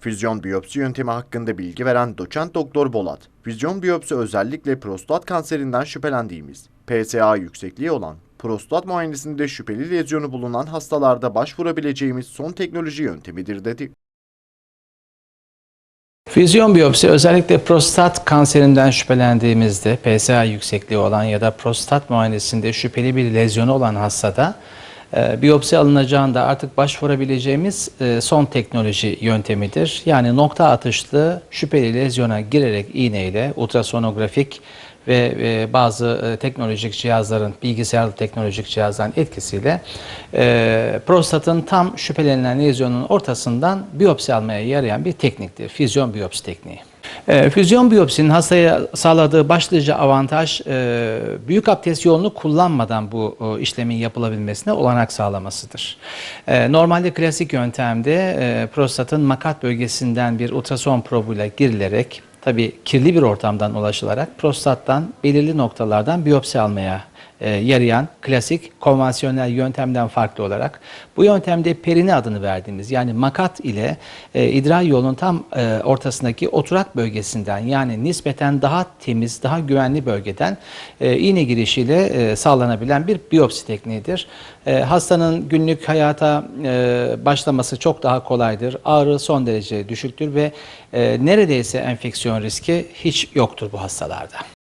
Füzyon biyopsi yöntemi hakkında bilgi veren doçent doktor Bolat, füzyon biyopsi özellikle prostat kanserinden şüphelendiğimiz, PSA yüksekliği olan, prostat muayenesinde şüpheli lezyonu bulunan hastalarda başvurabileceğimiz son teknoloji yöntemidir dedi. Füzyon biyopsi özellikle prostat kanserinden şüphelendiğimizde PSA yüksekliği olan ya da prostat muayenesinde şüpheli bir lezyonu olan hastada e, biyopsi alınacağında artık başvurabileceğimiz e, son teknoloji yöntemidir. Yani nokta atışlı şüpheli lezyona girerek iğneyle ultrasonografik ve e, bazı e, teknolojik cihazların, bilgisayarlı teknolojik cihazların etkisiyle prostatın tam şüphelenilen lezyonun ortasından biyopsi almaya yarayan bir tekniktir. Füzyon biyopsi tekniği. E, füzyon biyopsinin hastaya sağladığı başlıca avantaj e, büyük abdest yolunu kullanmadan bu e, işlemin yapılabilmesine olanak sağlamasıdır. E, normalde klasik yöntemde e, prostatın makat bölgesinden bir ultrason probuyla girilerek tabii kirli bir ortamdan ulaşılarak prostattan belirli noktalardan biyopsi almaya e, yarayan klasik konvansiyonel yöntemden farklı olarak bu yöntemde perini adını verdiğimiz yani makat ile e, idrar yolunun tam e, ortasındaki oturak bölgesinden yani nispeten daha temiz, daha güvenli bölgeden e, iğne girişiyle e, sağlanabilen bir biyopsi tekniğidir. E, hastanın günlük hayata e, başlaması çok daha kolaydır. Ağrı son derece düşüktür ve e, neredeyse enfeksiyon riski hiç yoktur bu hastalarda.